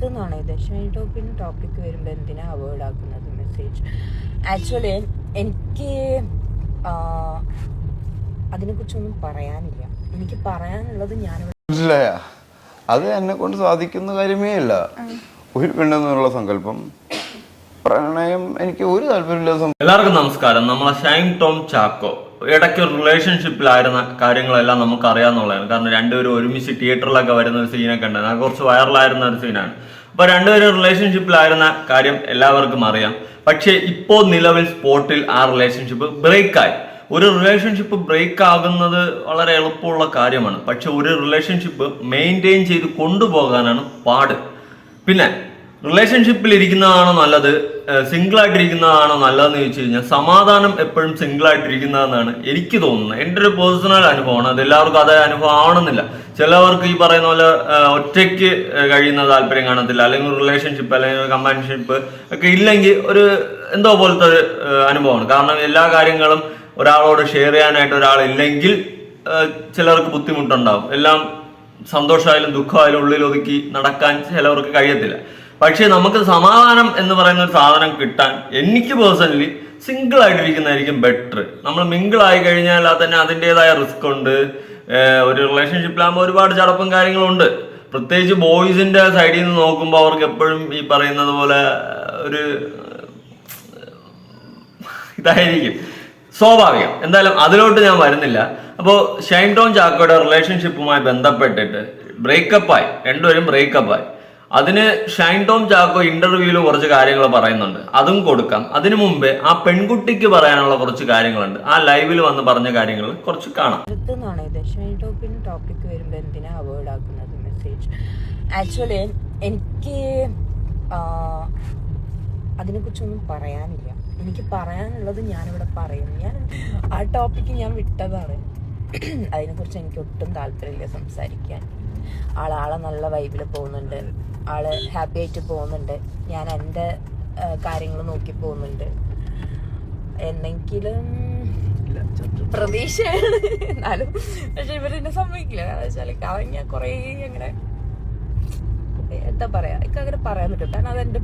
അടുത്തുനിന്നാണ് എന്നാണ് ദശമി ടോപ്പിന് ടോപ്പിക്ക് വരുമ്പോൾ എന്തിനാ അവോയ്ഡ് ആക്കുന്നത് മെസ്സേജ് ആക്ച്വലി എനിക്ക് അതിനെക്കുറിച്ചൊന്നും പറയാനില്ല. എനിക്ക് പറയാനുള്ളത് ഞാൻ ഇല്ല. അത് എന്നെ കൊണ്ട് സാധിക്കുന്ന കാര്യമേ അല്ല ഒരു പെണ്ണെന്നുള്ള സങ്കല്പം പ്രണയം എനിക്ക് ഒരു താല്പര്യമില്ല എല്ലാവർക്കും നമസ്കാരം. നമ്മളെ ഷൈൻ ടോം ചാക്കോ. ഇടയ്ക്ക് റിലേഷൻഷിപ്പിലായിരുന്ന കാര്യങ്ങളെല്ലാം നമുക്ക് അറിയാമെന്നുള്ളതാണ് കാരണം രണ്ടുപേരും ഒരുമിച്ച് തിയേറ്ററിലൊക്കെ വരുന്ന ഒരു സീനൊക്കെ ഉണ്ട്. അത് കുറച്ച് വൈറലായിരുന്ന ഒരു സീനാണ് അപ്പൊ രണ്ടുപേരും റിലേഷൻഷിപ്പിലായിരുന്ന കാര്യം എല്ലാവർക്കും അറിയാം. പക്ഷേ ഇപ്പോൾ നിലവിൽ സ്പോട്ടിൽ ആ റിലേഷൻഷിപ്പ് ബ്രേക്കായി ഒരു റിലേഷൻഷിപ്പ് ബ്രേക്ക് ആകുന്നത് വളരെ എളുപ്പമുള്ള കാര്യമാണ്. പക്ഷെ ഒരു റിലേഷൻഷിപ്പ് മെയിന്റെയിൻ ചെയ്ത് കൊണ്ടുപോകാനാണ് പാട്. പിന്നെ റിലേഷൻഷിപ്പിൽ ഇരിക്കുന്നതാണോ നല്ലത്? സിംഗിൾ ആയിട്ടിരിക്കുന്നതാണോ നല്ലതെന്ന് ചോദിച്ചു കഴിഞ്ഞാൽ സമാധാനം എപ്പോഴും സിംഗിൾ ആയിട്ടിരിക്കുന്നതെന്നാണ് എനിക്ക് തോന്നുന്നത്. എന്റെ ഒരു പേഴ്സണൽ അനുഭവമാണ്. അത് എല്ലാവർക്കും അതേ അനുഭവം ആവണമെന്നില്ല. ചിലവർക്ക് ഈ പറയുന്ന പോലെ ഒറ്റയ്ക്ക് കഴിയുന്ന താല്പര്യം കാണത്തില്ല. അല്ലെങ്കിൽ റിലേഷൻഷിപ്പ് അല്ലെങ്കിൽ ഒരു കമ്പാൻഷിപ്പ് ഒക്കെ ഇല്ലെങ്കിൽ ഒരു എന്തോ പോലത്തെ ഒരു അനുഭവമാണ്. കാരണം എല്ലാ കാര്യങ്ങളും ഒരാളോട് ഷെയർ ചെയ്യാനായിട്ട് ഒരാളില്ലെങ്കിൽ ചിലർക്ക് ബുദ്ധിമുട്ടുണ്ടാവും. എല്ലാം സന്തോഷമായാലും ദുഃഖമായാലും ഉള്ളിൽ ഒതുക്കി നടക്കാൻ ചിലവർക്ക് കഴിയത്തില്ല. പക്ഷേ നമുക്ക് സമാധാനം എന്ന് പറയുന്ന ഒരു സാധനം കിട്ടാൻ എനിക്ക് പേഴ്സണലി സിംഗിൾ ആയിട്ടിരിക്കുന്നതായിരിക്കും ബെറ്റർ നമ്മൾ മിങ്കിൾ ആയി കഴിഞ്ഞാൽ അത് തന്നെ അതിന്റെതായ റിസ്ക് ഉണ്ട്. ഒരു റിലേഷൻഷിപ്പിലാകുമ്പോൾ ഒരുപാട് ചടപ്പും കാര്യങ്ങളുണ്ട് പ്രത്യേകിച്ച് ബോയ്സിന്റെ സൈഡിൽ നിന്ന് നോക്കുമ്പോൾ അവർക്ക് എപ്പോഴും ഈ പറയുന്നത് പോലെ ഒരു ഇതായിരിക്കും. സ്വാഭാവികം. എന്തായാലും അതിലോട്ട് ഞാൻ വരുന്നില്ല. അപ്പോൾ ഷൈൻ ടോൺ ചാക്കോയുടെ റിലേഷൻഷിപ്പുമായി ബന്ധപ്പെട്ടിട്ട് ബ്രേക്കപ്പായി രണ്ടുപേരും ബ്രേക്കപ്പായി അതിന് ഷൈൻ ടോം ചാക്കോ ഇന്റർവ്യൂവിൽ കുറച്ച് കാര്യങ്ങൾ പറയുന്നുണ്ട്. അതും കൊടുക്കാം. അതിനു മുമ്പേ ആ പെൺകുട്ടിക്ക് പറയാനുള്ള കുറച്ച് കാര്യങ്ങളുണ്ട്. ആ ലൈവിൽ വന്ന് പറഞ്ഞ കാര്യങ്ങൾ കുറച്ച് കാണാം. ഷൈൻ ടോപ്പിന് ടോപ്പിക് വരുമ്പോൾ എന്തിനാ അവോയ്ഡ് ആക്കുന്നത് മെസ്സേജ് ആക്ച്വലി എനിക്ക് അതിനെക്കുറിച്ചൊന്നും പറയാനില്ല. എനിക്ക് പറയാനുള്ളത് ഞാനിവിടെ പറയും ഞാൻ ആ ടോപ്പിക്ക് ഞാൻ വിട്ടതാണ്. അതിനെക്കുറിച്ച് എനിക്ക് ഒട്ടും താല്പര്യമില്ല സംസാരിക്കാൻ. ആളാളെ നല്ല വൈബിൽ പോകുന്നുണ്ട്. ആൾ ഹാപ്പി ആയിട്ട് പോകുന്നുണ്ട്. ഞാൻ എന്റെ കാര്യങ്ങൾ നോക്കി പോകുന്നുണ്ട്. എന്നെങ്കിലും പ്രതീക്ഷയാണ്. എന്നാലും പക്ഷെ ഇവരെന്നെ സമ്മതിക്കില്ല. കാരണം വെച്ചാൽ കറങ്ങിയ കുറേ അങ്ങനെ എന്താ പറയാ എനിക്ക് അങ്ങനെ പറയാൻ പറ്റും കാരണം അത് എന്റെ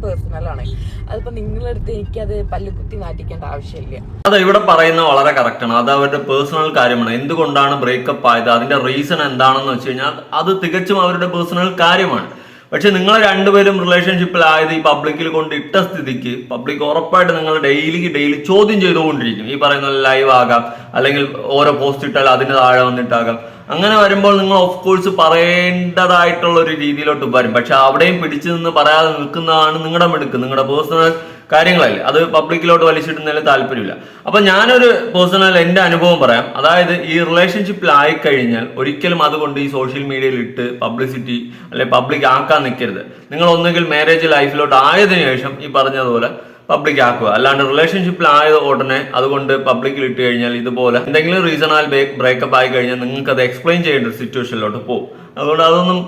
അതിപ്പോ നിങ്ങളുടെ നിങ്ങളെടുത്ത് എനിക്കത് പല്ലുകുത്തി മാറ്റിക്കേണ്ട ആവശ്യമില്ല. അത് ഇവിടെ പറയുന്ന വളരെ കറക്റ്റാണ് അത് അവരുടെ പേഴ്സണൽ കാര്യമാണ്. എന്തുകൊണ്ടാണ് ബ്രേക്കപ്പ് ആയത്? അതിന്റെ റീസൺ എന്താണെന്ന് വെച്ച് കഴിഞ്ഞാൽ അത് തികച്ചും അവരുടെ പേഴ്സണൽ കാര്യമാണ്. പക്ഷെ നിങ്ങൾ രണ്ടുപേരും റിലേഷൻഷിപ്പിലായത് ഈ പബ്ലിക്കിൽ കൊണ്ട് ഇട്ട സ്ഥിതിക്ക് പബ്ലിക് ഉറപ്പായിട്ട് നിങ്ങൾ ഡെയിലി ഡെയിലി ചോദ്യം ചെയ്തുകൊണ്ടിരിക്കും. ഈ പറയുന്ന ലൈവ് ആകാം അല്ലെങ്കിൽ ഓരോ പോസ്റ്റ് ഇട്ടാൽ അതിന് താഴെ വന്നിട്ടാകാം. അങ്ങനെ വരുമ്പോൾ നിങ്ങൾ ഓഫ് കോഴ്സ് പറയേണ്ടതായിട്ടുള്ള ഒരു രീതിയിലോട്ട് വരും. പക്ഷെ അവിടെയും പിടിച്ചു നിന്ന് പറയാതെ നിൽക്കുന്നതാണ് നിങ്ങളുടെ മിടുക്ക് നിങ്ങളുടെ പേഴ്സണൽ കാര്യങ്ങളല്ലേ. അത് പബ്ലിക്കിലോട്ട് വലിച്ചിടുന്നതിൽ താല്പര്യമില്ല. അപ്പൊ ഞാനൊരു പേഴ്സണൽ എന്റെ അനുഭവം പറയാം. അതായത് ഈ റിലേഷൻഷിപ്പിൽ ആയിക്കഴിഞ്ഞാൽ ഒരിക്കലും അതുകൊണ്ട് ഈ സോഷ്യൽ മീഡിയയിൽ ഇട്ട് പബ്ലിസിറ്റി അല്ലെ പബ്ലിക് ആക്കാൻ നിൽക്കരുത്. നിങ്ങൾ ഒന്നുകിൽ മാരേജ് ലൈഫിലോട്ട് ആയതിനു ശേഷം ഈ പറഞ്ഞതുപോലെ പബ്ലിക് ആക്കുക. അല്ലാണ്ട് റിലേഷൻഷിപ്പിൽ ആയത് ഉടനെ അതുകൊണ്ട് പബ്ലിക്കിൽ ഇട്ട് കഴിഞ്ഞാൽ ഇതുപോലെ എന്തെങ്കിലും റീസണാൽ ബ്രേക്കപ്പ് ആയി കഴിഞ്ഞാൽ നിങ്ങൾക്ക് അത് എക്സ്പ്ലെയിൻ ചെയ്യേണ്ട ഒരു സിറ്റുവേഷനിലോട്ട് പോകും. അതുകൊണ്ട് അതൊന്നും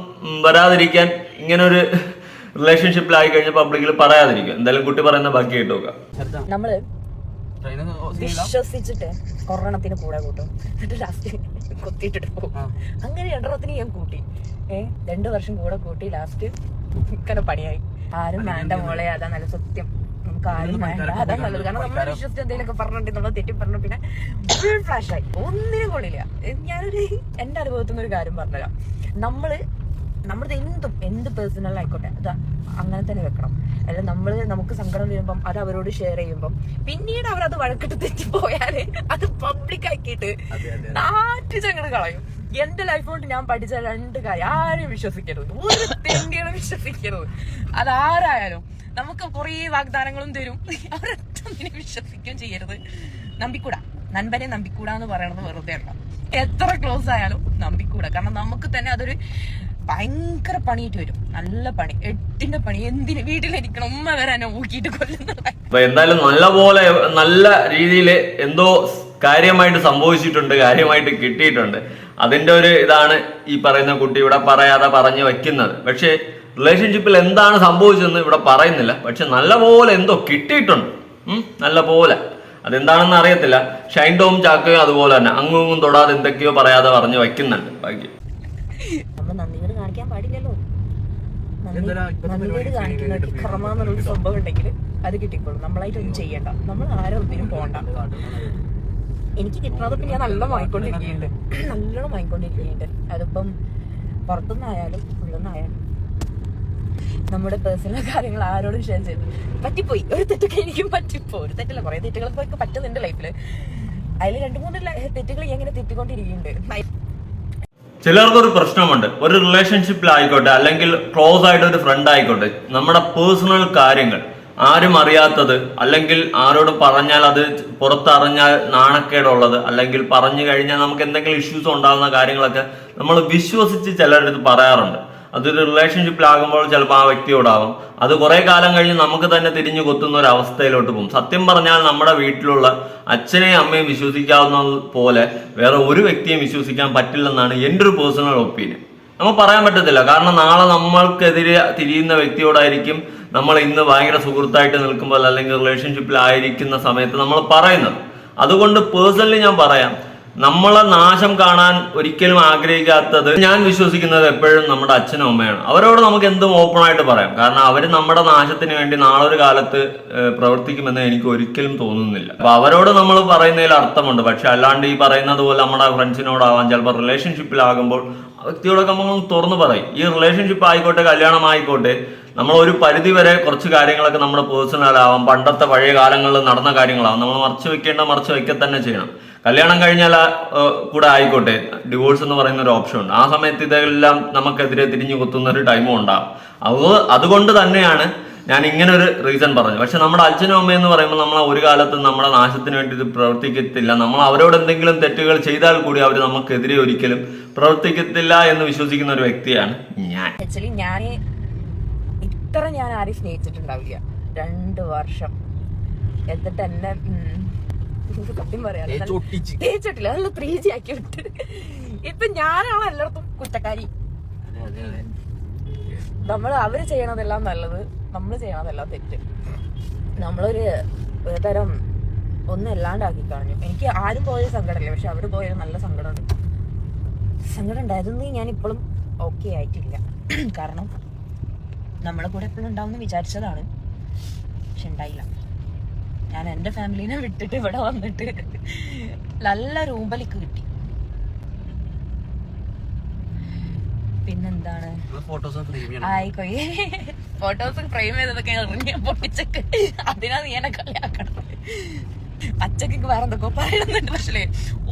വരാതിരിക്കാൻ ഇങ്ങനെ ഒരു റിലേഷൻഷിപ്പിലായി കഴിഞ്ഞാൽ പബ്ലിക്കിൽ പറയാതിരിക്കുക. എന്തായാലും കുട്ടി പറയുന്ന ബാക്കി കേട്ട് നോക്കാം. നമ്മൾ വിശ്വസിച്ചിട്ട് കൊറോണത്തിന് കൂടെ കൂട്ടും. എന്നിട്ട് ലാസ്റ്റ് കുത്തിയിട്ടിട്ട് പോകും. അങ്ങനെ രണ്ടെണ്ണത്തിന് ഞാൻ കൂട്ടി. ഏ രണ്ടു വർഷം കൂടെ കൂട്ടി ലാസ്റ്റ് ഇങ്ങനെ പണിയായി. ആരും വേണ്ട മോളെ അതാ നല്ല സത്യം. നമുക്ക് ആരും വേണ്ട അതാ നല്ലത് കാരണം നമ്മൾ വിശ്വസിച്ച് എന്തെങ്കിലുമൊക്കെ പറഞ്ഞിട്ട് തെറ്റി പറഞ്ഞു പിന്നെ ഫുൾ ഫ്ലാഷ് ആയി. ഒന്നിനും കൊള്ളില്ല ഞാനൊരു എന്റെ അനുഭവത്തിൽ നിന്ന് ഒരു കാര്യം പറഞ്ഞുതരാം. നമ്മൾ നമ്മുടെ എന്തും എന്ത് പേഴ്സണൽ ആയിക്കോട്ടെ അത് അങ്ങനെ തന്നെ വെക്കണം. അല്ല നമ്മൾ നമുക്ക് സങ്കടം വരുമ്പം അത് അവരോട് ഷെയർ ചെയ്യുമ്പം പിന്നീട് അവരത് വഴക്കിട്ട് തെറ്റിപ്പോയാൽ അത് പബ്ലിക് ആക്കിയിട്ട് നാട്ടിച്ചങ്ങട് കളയും. എന്റെ ലൈഫ് കൊണ്ട് ഞാൻ പഠിച്ച രണ്ട് കാര്യം ആരും വിശ്വസിക്കരുത്. ഒരു തെണ്ടിയാണ് വിശ്വസിക്കരുത്. അതാരായാലും. നമുക്ക് കുറേ വാഗ്ദാനങ്ങളും തരും. അവരൊറ്റൊന്നിനെ വിശ്വസിക്കുകയും ചെയ്യരുത്. നമ്പിക്കൂടാ. നൻപനെ നമ്പിക്കൂടാ എന്ന് പറയണത് വെറുതെ അല്ല. എത്ര ക്ലോസ് ആയാലും നമ്പിക്കൂടാ. കാരണം നമുക്ക് തന്നെ അതൊരു ഭയങ്കര പണിയിട്ട് വരും. നല്ല പണി. എട്ടിന്റെ പണി. എന്തിന് വീട്ടിലിരിക്കണം? ഉമ്മ വരെ എന്നെ ഊക്കിയിട്ട് കൊല്ലുന്നത്. എന്തായാലും നല്ലപോലെ നല്ല രീതിയിൽ എന്തോ കാര്യമായിട്ട് സംഭവിച്ചിട്ടുണ്ട് കാര്യമായിട്ട് കിട്ടിയിട്ടുണ്ട്. അതിന്റെ ഒരു ഇതാണ് ഈ പറയുന്ന കുട്ടി ഇവിടെ പറയാതെ പറഞ്ഞു വെക്കുന്നത്. പക്ഷേ റിലേഷൻഷിപ്പിൽ എന്താണ് സംഭവിച്ചതെന്ന് ഇവിടെ പറയുന്നില്ല. പക്ഷെ നല്ല പോലെ എന്തോ കിട്ടിയിട്ടുണ്ട്. നല്ല പോലെ അതെന്താണെന്ന് അറിയത്തില്ല. ഷൈൻ ടോം ചാക്കയും അതുപോലെ തന്നെ. അങ്ങും ഇങ്ങും തൊടാതെ എന്തൊക്കെയോ പറയാതെ പറഞ്ഞു വെക്കുന്നുണ്ട് ബാക്കി കാണിക്കാൻ പാടില്ലല്ലോ. കർമ്മ എന്നുള്ളൊരു സംഭവം ഉണ്ടെങ്കിൽ അത് കിട്ടിക്കോളും. നമ്മളായിട്ട് ഒന്നും ചെയ്യണ്ട. നമ്മൾ ആരും ഒന്നിനും പോണ്ട. എനിക്ക് കിട്ടുന്നതൊക്കെ ഞാൻ നല്ല വാങ്ങിക്കൊണ്ടിരിക്കുന്നുണ്ട്. നല്ലോണം വാങ്ങിക്കൊണ്ടിരിക്കുന്നുണ്ട്. അതിപ്പം പുറത്തുനിന്നായാലും ഉള്ളിന്നായാലും നമ്മുടെ പേഴ്സണൽ കാര്യങ്ങൾ ആരോടും ഷെയർ ചെയ്തു പറ്റിപ്പോയി. ഒരു തെറ്റൊക്കെ എനിക്കും പറ്റിപ്പോ ഒരു തെറ്റല്ല കുറെ തെറ്റുകളൊക്കെ പറ്റുന്നുണ്ട് ലൈഫിൽ അതിൽ രണ്ട് മൂന്ന് തെറ്റുകൾ ഇങ്ങനെ തെറ്റിക്കൊണ്ടിരിക്കുന്നുണ്ട്. ചിലർക്കൊരു പ്രശ്നമുണ്ട്. ഒരു റിലേഷൻഷിപ്പിലായിക്കോട്ടെ അല്ലെങ്കിൽ ക്ലോസ് ആയിട്ട് ഒരു ഫ്രണ്ട് ആയിക്കോട്ടെ നമ്മുടെ പേഴ്സണൽ കാര്യങ്ങൾ ആരും അറിയാത്തത് അല്ലെങ്കിൽ ആരോട് പറഞ്ഞാൽ അത് പുറത്തറിഞ്ഞാൽ നാണക്കേടുള്ളത് അല്ലെങ്കിൽ പറഞ്ഞു കഴിഞ്ഞാൽ നമുക്ക് എന്തെങ്കിലും ഇഷ്യൂസ് ഉണ്ടാകുന്ന കാര്യങ്ങളൊക്കെ നമ്മൾ വിശ്വസിച്ച് ചിലരടുത്ത് പറയാറുണ്ട്. അതൊരു റിലേഷൻഷിപ്പിലാകുമ്പോൾ ചിലപ്പോൾ ആ വ്യക്തിയോടാകും അത് കുറെ കാലം കഴിഞ്ഞ് നമുക്ക് തന്നെ തിരിഞ്ഞു കൊത്തുന്ന ഒരു അവസ്ഥയിലോട്ട് പോകും. സത്യം പറഞ്ഞാൽ നമ്മുടെ വീട്ടിലുള്ള അച്ഛനെയും അമ്മയും വിശ്വസിക്കാവുന്ന പോലെ വേറെ ഒരു വ്യക്തിയും വിശ്വസിക്കാൻ പറ്റില്ലെന്നാണ് എന്റെ ഒരു പേഴ്സണൽ ഒപ്പീനിയൻ നമ്മൾ പറയാൻ പറ്റത്തില്ല. കാരണം നാളെ നമ്മൾക്കെതിരെ തിരിയുന്ന വ്യക്തിയോടായിരിക്കും നമ്മൾ ഇന്ന് ഭയങ്കര സുഹൃത്തായിട്ട് നിൽക്കുമ്പോൾ അല്ലെങ്കിൽ റിലേഷൻഷിപ്പിലായിരിക്കുന്ന സമയത്ത് നമ്മൾ പറയുന്നത്. അതുകൊണ്ട് പേഴ്സണലി ഞാൻ പറയാം. നമ്മളെ നാശം കാണാൻ ഒരിക്കലും ആഗ്രഹിക്കാത്തത് ഞാൻ വിശ്വസിക്കുന്നത് എപ്പോഴും നമ്മുടെ അച്ഛനും അമ്മയാണ്. അവരോട് നമുക്ക് എന്തും ഓപ്പൺ ആയിട്ട് പറയാം. കാരണം അവർ നമ്മുടെ നാശത്തിന് വേണ്ടി നാളെ ഒരു കാലത്ത് പ്രവർത്തിക്കുമെന്ന് എനിക്ക് ഒരിക്കലും തോന്നുന്നില്ല. അപ്പൊ അവരോട് നമ്മൾ പറയുന്നതിൽ അർത്ഥമുണ്ട്. പക്ഷെ അല്ലാണ്ട് ഈ പറയുന്നത് പോലെ നമ്മുടെ ഫ്രണ്ട്സിനോടാവാം ചിലപ്പോൾ റിലേഷൻഷിപ്പിലാകുമ്പോൾ വ്യക്തിയോടൊക്കെ നമ്മൾ തുറന്നു പറയും. ഈ റിലേഷൻഷിപ്പ് ആയിക്കോട്ടെ കല്യാണം ആയിക്കോട്ടെ നമ്മൾ ഒരു പരിധി വരെ കുറച്ച് കാര്യങ്ങളൊക്കെ നമ്മുടെ പേഴ്സണൽ ആവാം. പണ്ടത്തെ പഴയ കാലങ്ങളിൽ നടന്ന കാര്യങ്ങളാവാം. നമ്മൾ മറച്ചു വെക്കേണ്ട മറച്ചു വെക്കുക തന്നെ ചെയ്യണം. കല്യാണം കഴിഞ്ഞാൽ കൂടെ ആയിക്കോട്ടെ. ഡിവോഴ്സ് എന്ന് പറയുന്ന ഒരു ഓപ്ഷൻ ഉണ്ട്. ആ സമയത്ത് ഇതെല്ലാം നമുക്കെതിരെ തിരിഞ്ഞു കുത്തുന്ന ഒരു ടൈമും ഉണ്ടാകും അത് അതുകൊണ്ട് തന്നെയാണ് ഞാൻ ഇങ്ങനെ ഒരു റീസൺ പറഞ്ഞു പക്ഷെ നമ്മുടെ അച്ഛനും അമ്മയും എന്ന് പറയുമ്പോൾ നമ്മൾ ഒരു കാലത്ത് നമ്മുടെ നാശത്തിന് വേണ്ടി പ്രവർത്തിക്കത്തില്ല. നമ്മൾ അവരോട് എന്തെങ്കിലും തെറ്റുകൾ ചെയ്താൽ കൂടി അവർ നമുക്കെതിരെ ഒരിക്കലും പ്രവർത്തിക്കത്തില്ല എന്ന് വിശ്വസിക്കുന്ന ഒരു വ്യക്തിയാണ് ഞാൻ. ആക്ച്വലി ഞാൻ ഇത്ര ഞാൻ ആരെയും സ്നേഹിച്ചിട്ടുണ്ടാവില്ല. രണ്ട് വർഷം. എന്നിട്ട് എന്നെ ഉം, സത്യം പറയാം തേച്ചിട്ടില്ല നല്ല ത്രീ ജി ആക്കി വിട്ട് ഇപ്പൊ ഞാനാണ് എല്ലായിടത്തും കുറ്റക്കാരി. നമ്മൾ അവർ ചെയ്യണതെല്ലാം നല്ലത്. നമ്മൾ ചെയ്യണതെല്ലാം തെറ്റ്. നമ്മളൊരു ഒരു തരം ഒന്നും അല്ലാണ്ടാക്കി കളഞ്ഞു. എനിക്ക് ആരും പോയ സങ്കടമില്ല. പക്ഷെ അവർ പോയ നല്ല സങ്കടമുണ്ട്. സങ്കടം ഉണ്ടായിരുന്നു ഞാൻ ഇപ്പോഴും ഓക്കെ ആയിട്ടില്ല. കാരണം നമ്മളെ കൂടെ എപ്പോഴും ഉണ്ടാവുമെന്ന് വിചാരിച്ചതാണ്. പക്ഷെ ഉണ്ടായില്ല. ഞാൻ എന്റെ ഫാമിലിനെ വിട്ടിട്ട് ഇവിടെ വന്നിട്ട് നല്ല രൂപലിക്ക് കിട്ടി. പിന്നെന്താണ്? ആയിക്കോയി. ഫോട്ടോസും ഫ്രെയിം ചെയ്തതൊക്കെ എറിഞ്ഞ പൊട്ടിച്ചൊക്കെ. അതിനാ നീ എന്നെ കളിയാക്കണം പച്ചക്കൊക്കെ വേറെ എന്തൊക്കെ പറയുന്നുണ്ട്. പക്ഷേ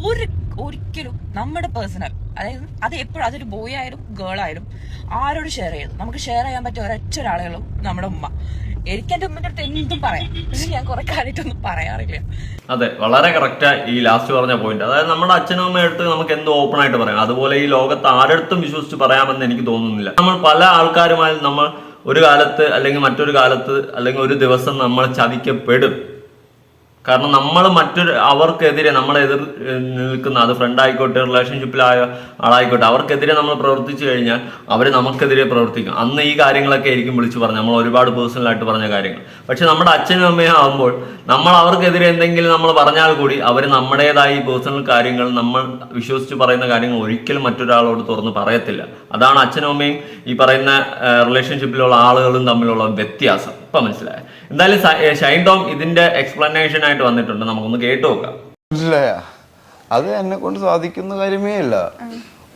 ഒരു ഒരിക്കലും നമ്മുടെ പേഴ്സണൽ അതായത് അത് എപ്പോഴും അതൊരു ബോയ് ആയാലും ഗേൾ ആയാലും ആരോട് ഷെയർ ചെയ്തു നമുക്ക് ഷെയർ ചെയ്യാൻ പറ്റിയ ഒരൊറ്റ ഒരാളുകളും നമ്മുടെ ഉമ്മ. എനിക്ക് എന്റെ ഉമ്മന്റെ അടുത്ത് എന്തും പറയാം. പക്ഷെ ഞാൻ കുറെ കാര്യമായിട്ടൊന്നും പറയാറില്ല. അതെ വളരെ കറക്റ്റാ ഈ ലാസ്റ്റ് പറഞ്ഞ പോയിന്റ് അതായത് നമ്മുടെ അച്ഛനും അമ്മയുടെ അടുത്ത് നമുക്ക് എന്ത് ഓപ്പൺ ആയിട്ട് പറയാം. അതുപോലെ ഈ ലോകത്ത് ആരടുത്തും വിശ്വസിച്ച് പറയാമെന്ന് എനിക്ക് തോന്നുന്നില്ല. നമ്മൾ പല ആൾക്കാരുമായി നമ്മൾ ഒരു കാലത്ത് അല്ലെങ്കിൽ മറ്റൊരു കാലത്ത് അല്ലെങ്കിൽ ഒരു ദിവസം നമ്മൾ ചതിക്കപ്പെടും. കാരണം നമ്മൾ മറ്റൊരു അവർക്കെതിരെ നമ്മൾ എതിർ നിൽക്കുന്ന അത് ഫ്രണ്ട് ആയിക്കോട്ടെ റിലേഷൻഷിപ്പിലായ ആളായിക്കോട്ടെ അവർക്കെതിരെ നമ്മൾ പ്രവർത്തിച്ചു കഴിഞ്ഞാൽ അവർ നമുക്കെതിരെ പ്രവർത്തിക്കും. അന്ന് ഈ കാര്യങ്ങളൊക്കെ ആയിരിക്കും വിളിച്ചു പറഞ്ഞു നമ്മൾ ഒരുപാട് പേഴ്സണലായിട്ട് പറഞ്ഞ കാര്യങ്ങൾ. പക്ഷെ നമ്മുടെ അച്ഛനും അമ്മയും ആകുമ്പോൾ നമ്മൾ അവർക്കെതിരെ എന്തെങ്കിലും നമ്മൾ പറഞ്ഞാൽ കൂടി അവർ നമ്മുടേതായ ഈ പേഴ്സണൽ കാര്യങ്ങൾ നമ്മൾ വിശ്വസിച്ച് പറയുന്ന കാര്യങ്ങൾ ഒരിക്കലും മറ്റൊരാളോട് തുറന്ന് പറയത്തില്ല. അതാണ് അച്ഛനും അമ്മയും ഈ പറയുന്ന റിലേഷൻഷിപ്പിലുള്ള ആളുകളും തമ്മിലുള്ള വ്യത്യാസം. ഇപ്പം മനസ്സിലായ? എന്തായാലും ഷൈൻ ടോം ഇതിന്റെ എക്സ്പ്ലനേഷൻ ആയിട്ട് വന്നിട്ടുണ്ട്. നമുക്കൊന്ന് കേട്ടു നോക്കാം. മനസ്സിലായ? അത് എന്നെ കൊണ്ട് സാധിക്കുന്ന കാര്യമേ അല്ല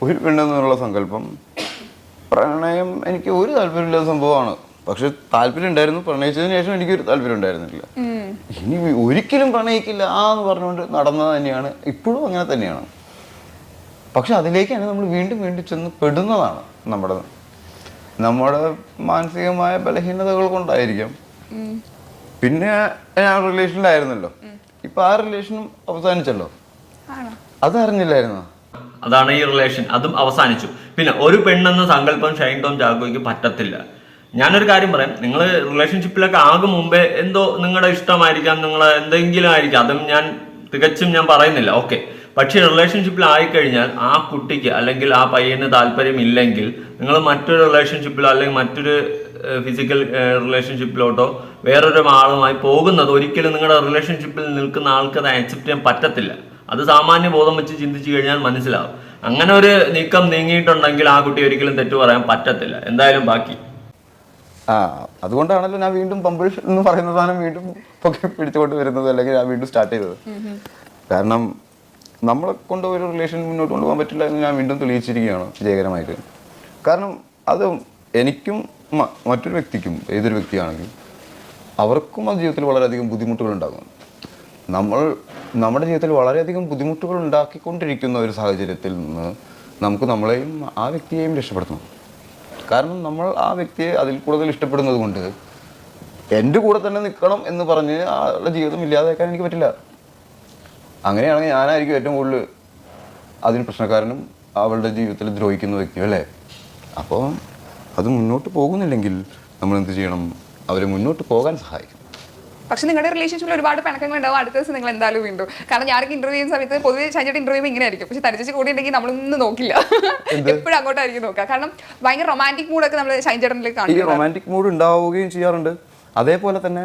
ഒരു പെണ്ണെന്നുള്ള സങ്കല്പം പ്രണയം എനിക്ക് ഒരു താല്പര്യമില്ലാത്ത സംഭവമാണ്. പക്ഷെ താല്പര്യം ഉണ്ടായിരുന്നു. പ്രണയിച്ചതിന് ശേഷം എനിക്കൊരു താല്പര്യം ഉണ്ടായിരുന്നില്ല. ഇനി ഒരിക്കലും പ്രണയിക്കില്ല ആ എന്ന് പറഞ്ഞുകൊണ്ട് നടന്നത് തന്നെയാണ്. ഇപ്പോഴും അങ്ങനെ തന്നെയാണ്. പക്ഷെ അതിലേക്കാണ് നമ്മൾ വീണ്ടും വീണ്ടും ചെന്ന് പെടുന്നതാണ് നമ്മുടെ നമ്മുടെ മാനസികമായ ബലഹീനതകൾ കൊണ്ടായിരിക്കാം പിന്നെ ഞാൻ റിലേഷനിലായിരുന്നല്ലോ ഇപ്പൊ ആ റിലേഷനും അവസാനിച്ചല്ലോ. അതറിഞ്ഞില്ലായിരുന്നോ? അതാണ് ഈ റിലേഷൻ അതും അവസാനിച്ചു. പിന്നെ ഒരു പെണ്ണെന്ന സങ്കല്പം ഷൈൻ ടോം ചാക്കോയ്ക്ക് പറ്റത്തില്ല. ഞാനൊരു കാര്യം പറയാം. നിങ്ങൾ റിലേഷൻഷിപ്പിലൊക്കെ ആകും മുമ്പേ എന്തോ നിങ്ങളുടെ ഇഷ്ടമായിരിക്കാം നിങ്ങളെ എന്തെങ്കിലും ആയിരിക്കാം. അതും ഞാൻ തികച്ചും ഞാൻ പറയുന്നില്ല. ഓക്കെ പക്ഷേ റിലേഷൻഷിപ്പിൽ ആയിക്കഴിഞ്ഞാൽ ആ കുട്ടിക്ക് അല്ലെങ്കിൽ ആ പയ്യന് താല്പര്യമില്ലെങ്കിൽ നിങ്ങൾ മറ്റൊരു റിലേഷൻഷിപ്പിലോ അല്ലെങ്കിൽ മറ്റൊരു ഫിസിക്കൽ റിലേഷൻഷിപ്പിലോട്ടോ വേറൊരു ആളുമായി പോകുന്നത് ഒരിക്കലും നിങ്ങളുടെ റിലേഷൻഷിപ്പിൽ നിൽക്കുന്ന ആൾക്ക് അത് ആക്സെപ്റ്റ് ചെയ്യാൻ പറ്റത്തില്ല. അത് സാമാന്യ ബോധം വെച്ച് ചിന്തിച്ചു കഴിഞ്ഞാൽ മനസ്സിലാവും. അങ്ങനെ ഒരു നീക്കം നീങ്ങിയിട്ടുണ്ടെങ്കിൽ ആ കുട്ടി ഒരിക്കലും തെറ്റു പറയാൻ പറ്റത്തില്ല. എന്തായാലും ബാക്കി. ആ അതുകൊണ്ടാണല്ലോ ഞാൻ വീണ്ടും ബമ്പിൾ എന്ന് പറയുന്ന സാധനം വീണ്ടും പൊക്കി പിടിച്ചുകൊണ്ട് വരുന്നത് അല്ലെങ്കിൽ ഞാൻ വീണ്ടും സ്റ്റാർട്ട് ചെയ്തത്. കാരണം നമ്മളെ കൊണ്ട് ഒരു റിലേഷൻ മുന്നോട്ട് കൊണ്ടുപോകാൻ പറ്റില്ല എന്ന് ഞാൻ വീണ്ടും തെളിയിച്ചിരിക്കുകയാണ് വിജയകരമായിട്ട്. കാരണം അത് എനിക്കും മറ്റൊരു വ്യക്തിക്കും ഏതൊരു വ്യക്തിയാണെങ്കിലും അവർക്കും ആ ജീവിതത്തിൽ വളരെയധികം ബുദ്ധിമുട്ടുകൾ ഉണ്ടാകും നമ്മൾ നമ്മുടെ ജീവിതത്തിൽ വളരെയധികം ബുദ്ധിമുട്ടുകൾ ഉണ്ടാക്കിക്കൊണ്ടിരിക്കുന്ന ഒരു സാഹചര്യത്തിൽ നിന്ന് നമുക്ക് നമ്മളെയും ആ വ്യക്തിയെയും രക്ഷപ്പെടുത്തണം. കാരണം നമ്മൾ ആ വ്യക്തിയെ അതിൽ കൂടുതൽ ഇഷ്ടപ്പെടുന്നത് കൊണ്ട് എന്റെ കൂടെ തന്നെ നിൽക്കണം എന്ന് പറഞ്ഞ് ആളുടെ ജീവിതം ഇല്ലാതാക്കാൻ എനിക്ക് പറ്റില്ല. അങ്ങനെയാണെങ്കിൽ ഞാനായിരിക്കും ഏറ്റവും കൂടുതൽ അതിന് പ്രശ്നക്കാരനും അവളുടെ ജീവിതത്തിൽ ദ്രോഹിക്കുന്ന വ്യക്തിയും അല്ലേ? അപ്പോൾ അത് മുന്നോട്ട് പോകുന്നില്ലെങ്കിൽ നമ്മൾ എന്ത് ചെയ്യണം? അവരെ മുന്നോട്ട് പോകാൻ സഹായിക്കും. പക്ഷെ നിങ്ങളുടെ റിലേഷൻഷിപ്പിൽ ഒരുപാട് പിണക്കങ്ങൾ ഉണ്ടാവും. അടുത്ത ദിവസം നിങ്ങൾ എന്തായാലും വീണ്ടും. കാരണം ഞാനൊക്കെ ഇന്റർവ്യൂ ചെയ്യുന്ന സമയത്ത് പൊതുവെ ചാഞ്ചേട്ട് ഇന്റർവ്യൂ ഇങ്ങനെ ആയിരിക്കും പക്ഷെ തരിച്ചു കൂടി ഉണ്ടെങ്കിൽ നമ്മളൊന്നും നോക്കില്ല. എപ്പോഴും അങ്ങോട്ടായിരിക്കും നോക്കുക. കാരണം ഭയങ്കര റൊമാന്റിക് മൂഡൊക്കെ നമ്മൾ ഷൈൻചേട്ടനിലേക്ക് കാണും റൊമാന്റിക് മൂഡ് ഉണ്ടാവുകയും ചെയ്യാറുണ്ട്. അതേപോലെ തന്നെ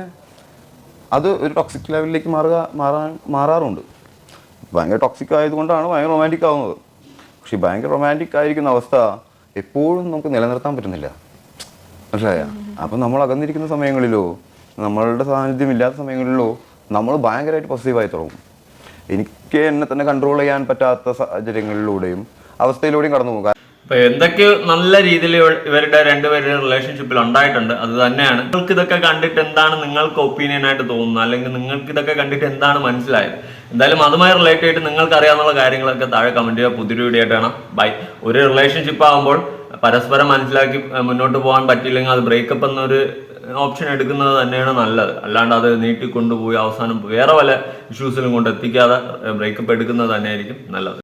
അത് ഒരു ടോക്സിക് ലെവലിലേക്ക് മാറുക മാറാൻ മാറാറുണ്ട്. ഭയങ്കര ടോക്സിക് ആയതുകൊണ്ടാണ് ഭയങ്കര റൊമാന്റിക് ആവുന്നത്. പക്ഷേ ഭയങ്കര റൊമാന്റിക് ആയിരിക്കുന്ന അവസ്ഥ എപ്പോഴും നമുക്ക് നിലനിർത്താൻ പറ്റുന്നില്ല. മനസ്സിലായ? അപ്പം നമ്മൾ അകന്നിരിക്കുന്ന സമയങ്ങളിലോ നമ്മളുടെ സാന്നിധ്യം ഇല്ലാത്ത സമയങ്ങളിലോ നമ്മൾ ഭയങ്കരമായിട്ട് പോസിറ്റീവായി തുടങ്ങും. എനിക്ക് എന്നെ തന്നെ കൺട്രോൾ ചെയ്യാൻ പറ്റാത്ത സാഹചര്യങ്ങളിലൂടെയും അവസ്ഥയിലൂടെയും കടന്നു പോകും അപ്പൊ എന്തൊക്കെ നല്ല രീതിയിൽ ഇവരുടെ രണ്ടുപേരുടെ റിലേഷൻഷിപ്പിൽ ഉണ്ടായിട്ടുണ്ട്. അത് തന്നെയാണ്. നിങ്ങൾക്ക് ഇതൊക്കെ കണ്ടിട്ട് എന്താണ് നിങ്ങൾക്ക് ഒപ്പീനിയൻ ആയിട്ട് തോന്നുന്നത്? അല്ലെങ്കിൽ നിങ്ങൾക്ക് ഇതൊക്കെ കണ്ടിട്ട് എന്താണ് മനസ്സിലായത്? എന്തായാലും അതുമായി റിലേറ്റ് ആയിട്ട് നിങ്ങൾക്ക് അറിയാവുന്ന കാര്യങ്ങളൊക്കെ താഴെ കമന്റ് ചെയ്യുക. പുതിയൊരു വീഡിയോ ആയിട്ടാണ് ബൈ ഒരു റിലേഷൻഷിപ്പ് ആകുമ്പോൾ പരസ്പരം മനസ്സിലാക്കി മുന്നോട്ട് പോകാൻ പറ്റിയില്ലെങ്കിൽ അത് ബ്രേക്കപ്പ് എന്നൊരു ഓപ്ഷൻ എടുക്കുന്നത് തന്നെയാണ് നല്ലത്. അല്ലാണ്ട് അത് നീട്ടിക്കൊണ്ടുപോയി അവസാനം വേറെ പല ഇഷ്യൂസിലും കൊണ്ട് എത്തിക്കാതെ ബ്രേക്കപ്പ് എടുക്കുന്നത് തന്നെയായിരിക്കും നല്ലത്.